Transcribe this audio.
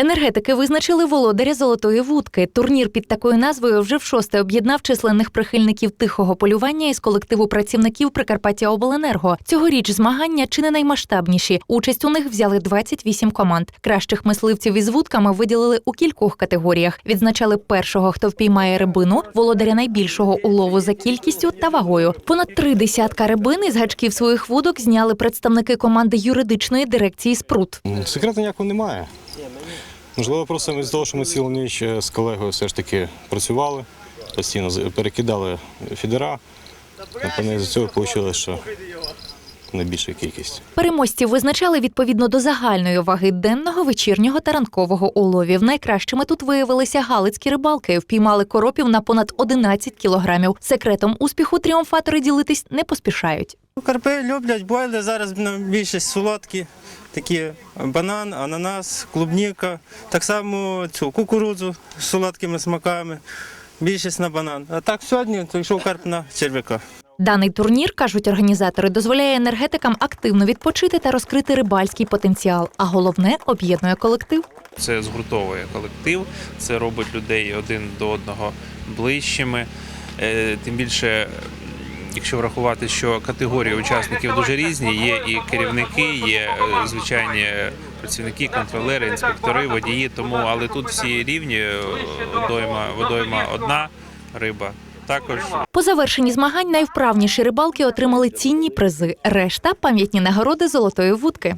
Енергетики визначили володаря золотої вудки. Турнір під такою назвою вже в шосте об'єднав численних прихильників тихого полювання із колективу працівників Прикарпаття Обленерго. Цьогоріч змагання чи не наймасштабніші. Участь у них взяли 28 команд. Кращих мисливців із вудками виділили у кількох категоріях. Відзначали першого, хто впіймає рибину, володаря найбільшого улову за кількістю та вагою. Понад три десятка рибин із гачків своїх вудок зняли представники команди юридичної дирекції Спрут. Секрету ніякого немає. Можливо, просто з того, що ми цілу ніч е, з колегою все ж таки працювали, постійно перекидали фідера. Напевно, з цього вийшло, що найбільша кількість. Переможців визначали відповідно до загальної ваги денного, вечірнього та ранкового уловів. Найкращими тут виявилися галицькі рибалки. Впіймали коропів на понад 11 кілограмів. Секретом успіху тріумфатори ділитись не поспішають. Карпи люблять бойли, зараз ну, більшість солодкі, такі банан, ананас, клубніка, так само цю кукурудзу з солодкими смаками, більшість на банан. А так сьогодні то йшов карп на черв'яка. Даний турнір, кажуть організатори, дозволяє енергетикам активно відпочити та розкрити рибальський потенціал. А головне об'єднує колектив. Це згуртовує колектив, це робить людей один до одного ближчими. Е, Тим більше, якщо врахувати, що категорії учасників дуже різні, є і керівники, є е, звичайні працівники, контролери, інспектори, водії. Тому, але тут всі рівні, е, водойма, водойма одна риба. Також По завершенні змагань найвправніші рибалки отримали цінні призи. Решта пам'ятні нагороди золотої вудки.